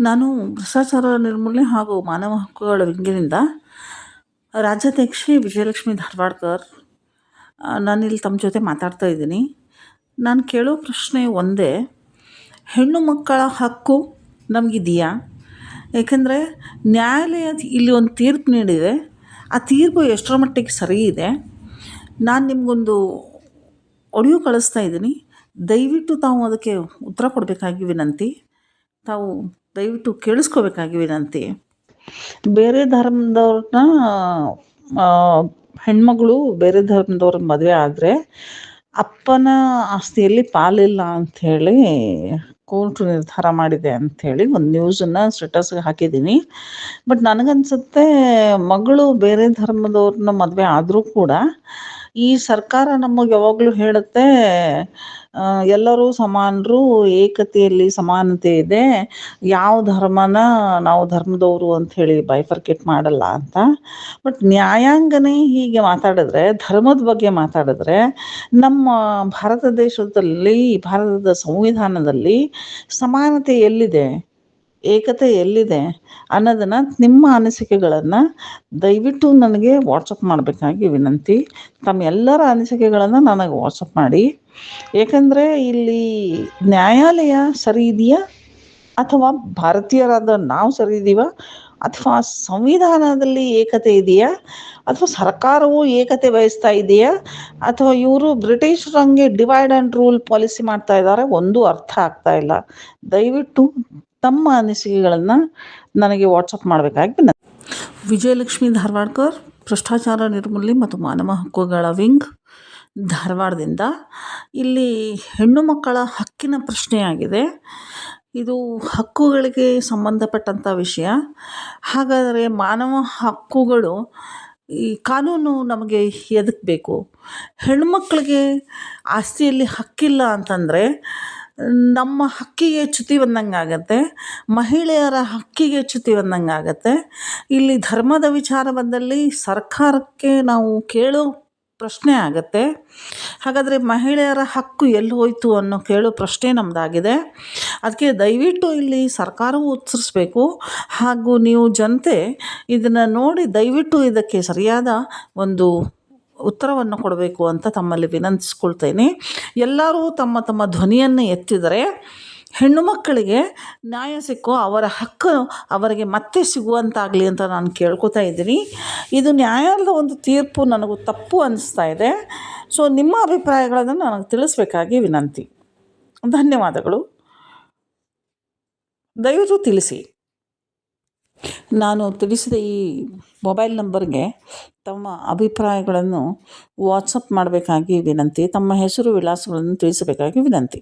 ನಾನು ಭ್ರಷ್ಟಾಚಾರ ನಿರ್ಮೂಲನೆ ಹಾಗೂ ಮಾನವ ಹಕ್ಕುಗಳ ವಿಂಗಿನಿಂದ ರಾಜ್ಯಾಧ್ಯಕ್ಷೆ ವಿಜಯಲಕ್ಷ್ಮಿ ಧಾರವಾಡ್ಕರ್ ನಾನಿಲ್ಲಿ ತಮ್ಮ ಜೊತೆ ಮಾತಾಡ್ತಾ ಇದ್ದೀನಿ. ನಾನು ಕೇಳೋ ಪ್ರಶ್ನೆ ಒಂದೇ, ಹೆಣ್ಣು ಮಕ್ಕಳ ಹಕ್ಕು ನಮಗಿದೆಯಾ? ಏಕೆಂದರೆ ನ್ಯಾಯಾಲಯ ಇಲ್ಲಿ ಒಂದು ತೀರ್ಪು ನೀಡಿದೆ. ಆ ತೀರ್ಪು ಎಷ್ಟರ ಮಟ್ಟಿಗೆ ಸರಿ ಇದೆ? ನಾನು ನಿಮಗೊಂದು ಆಡಿಯೋ ಕಳಿಸ್ತಾ ಇದ್ದೀನಿ. ದಯವಿಟ್ಟು ತಾವು ಅದಕ್ಕೆ ಉತ್ತರ ಕೊಡಬೇಕಾಗಿ ವಿನಂತಿ. ತಾವು ದಯವಿಟ್ಟು ಕೇಳಿಸ್ಕೋಬೇಕಾಗಿ ವಿನಂತಿ. ಬೇರೆ ಧರ್ಮದವ್ರನ್ನ ಹೆಣ್ಮಗಳು ಬೇರೆ ಧರ್ಮದವ್ರ ಮದುವೆ ಆದರೆ ಅಪ್ಪನ ಆಸ್ತಿಯಲ್ಲಿ ಪಾಲಿಲ್ಲ ಅಂಥೇಳಿ ಕೋರ್ಟ್ ನಿರ್ಧಾರ ಮಾಡಿದೆ ಅಂಥೇಳಿ ಒಂದು ನ್ಯೂಸನ್ನು ಸ್ಟೇಟಸ್ಗೆ ಹಾಕಿದ್ದೀನಿ. ಬಟ್ ನನಗನ್ಸುತ್ತೆ ಮಗಳು ಬೇರೆ ಧರ್ಮದವ್ರನ್ನ ಮದುವೆ ಆದರೂ ಕೂಡ ಈ ಸರ್ಕಾರ ನಮಗೆ ಯಾವಾಗಲೂ ಹೇಳುತ್ತೆ ಎಲ್ಲರೂ ಸಮಾನರು, ಏಕತೆಯಲ್ಲಿ ಸಮಾನತೆ ಇದೆ. ಯಾವ ಧರ್ಮನ ನಾವು ಧರ್ಮದವರು ಅಂತ ಹೇಳಿ ಬೈಫರ್ಕೇಟ್ ಮಾಡಲ್ಲ ಅಂತ. ಬಟ್ ನ್ಯಾಯಾಂಗನೇ ಹೀಗೆ ಮಾತಾಡಿದ್ರೆ, ಧರ್ಮದ ಬಗ್ಗೆ ಮಾತಾಡಿದ್ರೆ, ನಮ್ಮ ಭಾರತ ದೇಶದಲ್ಲಿ, ಭಾರತದ ಸಂವಿಧಾನದಲ್ಲಿ ಸಮಾನತೆ ಎಲ್ಲಿದೆ? ಏಕತೆ ಎಲ್ಲಿದೆ ಅನ್ನೋದನ್ನು ನಿಮ್ಮ ಅನಿಸಿಕೆಗಳನ್ನು ದಯವಿಟ್ಟು ನನಗೆ ವಾಟ್ಸಪ್ ಮಾಡಬೇಕಾಗಿ ವಿನಂತಿ. ತಮ್ಮ ಎಲ್ಲರ ಅನಿಸಿಕೆಗಳನ್ನು ನನಗೆ ವಾಟ್ಸಪ್ ಮಾಡಿ. ಏಕೆಂದರೆ ಇಲ್ಲಿ ನ್ಯಾಯಾಲಯ ಸರಿ ಇದೆಯಾ? ಅಥವಾ ಭಾರತೀಯರಾದ ನಾವು ಸರಿ ಇದ್ದೀವಾ ಅಥವಾ ಸಂವಿಧಾನದಲ್ಲಿ ಏಕತೆ ಇದೆಯಾ? ಅಥವಾ ಸರ್ಕಾರವು ಏಕತೆ ಬಯಸ್ತಾ ಇದೆಯಾ? ಅಥವಾ ಇವರು ಬ್ರಿಟಿಷರಂಗೆ ಡಿವೈಡ್ ಆ್ಯಂಡ್ ರೂಲ್ ಪಾಲಿಸಿ ಮಾಡ್ತಾ ಇದ್ದಾರೆ, ಒಂದು ಅರ್ಥ ಆಗ್ತಾ ಇಲ್ಲ. ದಯವಿಟ್ಟು ತಮ್ಮ ಅನಿಸಿಕೆಗಳನ್ನು ನನಗೆ ವಾಟ್ಸಪ್ ಮಾಡಬೇಕಾಗಿ ವಿಜಯಲಕ್ಷ್ಮಿ ಧಾರವಾಡ್ಕರ್, ಭ್ರಷ್ಟಾಚಾರ ನಿರ್ಮೂಲನೆ ಮತ್ತು ಮಾನವ ಹಕ್ಕುಗಳ ವಿಂಗ್, ಧಾರವಾಡದಿಂದ. ಇಲ್ಲಿ ಹೆಣ್ಣು ಮಕ್ಕಳ ಹಕ್ಕಿನ ಪ್ರಶ್ನೆಯಾಗಿದೆ. ಇದು ಹಕ್ಕುಗಳಿಗೆ ಸಂಬಂಧಪಟ್ಟಂಥ ವಿಷಯ. ಹಾಗಾದರೆ ಮಾನವ ಹಕ್ಕುಗಳು ಈ ಕಾನೂನು ನಮಗೆ ಎದಕ್ಕೆ ಬೇಕು ಹೆಣ್ಮಕ್ಳಿಗೆ ಆಸ್ತಿಯಲ್ಲಿ ಹಕ್ಕಿಲ್ಲ ಅಂತಂದರೆ ನಮ್ಮ ಹಕ್ಕಿಗೆ ಚ್ಯುತಿ ಬಂದಂಗೆ ಆಗುತ್ತೆ ಮಹಿಳೆಯರ ಹಕ್ಕಿಗೆ ಚ್ಯುತಿ ಬಂದಂಗೆ ಆಗುತ್ತೆ ಇಲ್ಲಿ ಧರ್ಮದ ವಿಚಾರ ಬಂದಲ್ಲಿ ಸರ್ಕಾರಕ್ಕೆ ನಾವು ಕೇಳೋ ಪ್ರಶ್ನೆ ಆಗುತ್ತೆ. ಹಾಗಾದರೆ ಮಹಿಳೆಯರ ಹಕ್ಕು ಎಲ್ಲಿ ಹೋಯಿತು ಅನ್ನೋ ಕೇಳೋ ಪ್ರಶ್ನೆ ನಮ್ಮದಾಗಿದೆ ಅದಕ್ಕೆ ದಯವಿಟ್ಟು ಇಲ್ಲಿ ಸರ್ಕಾರವು ಉತ್ತರಿಸ್ಬೇಕು. ಹಾಗೂ ನೀವು ಜನತೆ ಇದನ್ನು ನೋಡಿ ದಯವಿಟ್ಟು ಇದಕ್ಕೆ ಸರಿಯಾದ ಒಂದು ಉತ್ತರವನ್ನು ಕೊಡಬೇಕು ಅಂತ ತಮ್ಮಲ್ಲಿ ವಿನಂತಿಸ್ಕೊಳ್ತೇನೆ. ಎಲ್ಲರೂ ತಮ್ಮ ತಮ್ಮ ಧ್ವನಿಯನ್ನು ಎತ್ತಿದರೆ ಹೆಣ್ಣು ಮಕ್ಕಳಿಗೆ ನ್ಯಾಯ ಸಿಕ್ಕೋ ಅವರ ಹಕ್ಕು ಅವರಿಗೆ ಮತ್ತೆ ಸಿಗುವಂತಾಗಲಿ ಅಂತ ನಾನು ಕೇಳ್ಕೊತಾ ಇದ್ದೀನಿ. ಇದು ನ್ಯಾಯಾಲಯದ ಒಂದು ತೀರ್ಪು ನನಗೂ ತಪ್ಪು ಅನ್ನಿಸ್ತಾ ಇದೆ. ಸೊ, ನಿಮ್ಮ ಅಭಿಪ್ರಾಯಗಳನ್ನು ನನಗೆ ತಿಳಿಸ್ಬೇಕಾಗಿ ವಿನಂತಿ. ಧನ್ಯವಾದಗಳು. ದಯವಿಟ್ಟು ತಿಳಿಸಿ. ನಾನು ತಿಳಿಸಿದ ಈ ಮೊಬೈಲ್ ನಂಬರ್ಗೆ ತಮ್ಮ ಅಭಿಪ್ರಾಯಗಳನ್ನು ವಾಟ್ಸಪ್ ಮಾಡಬೇಕಾಗಿ ವಿನಂತಿ, ತಮ್ಮ ಹೆಸರು, ವಿಳಾಸಗಳನ್ನು ತಿಳಿಸಬೇಕಾಗಿ ವಿನಂತಿ.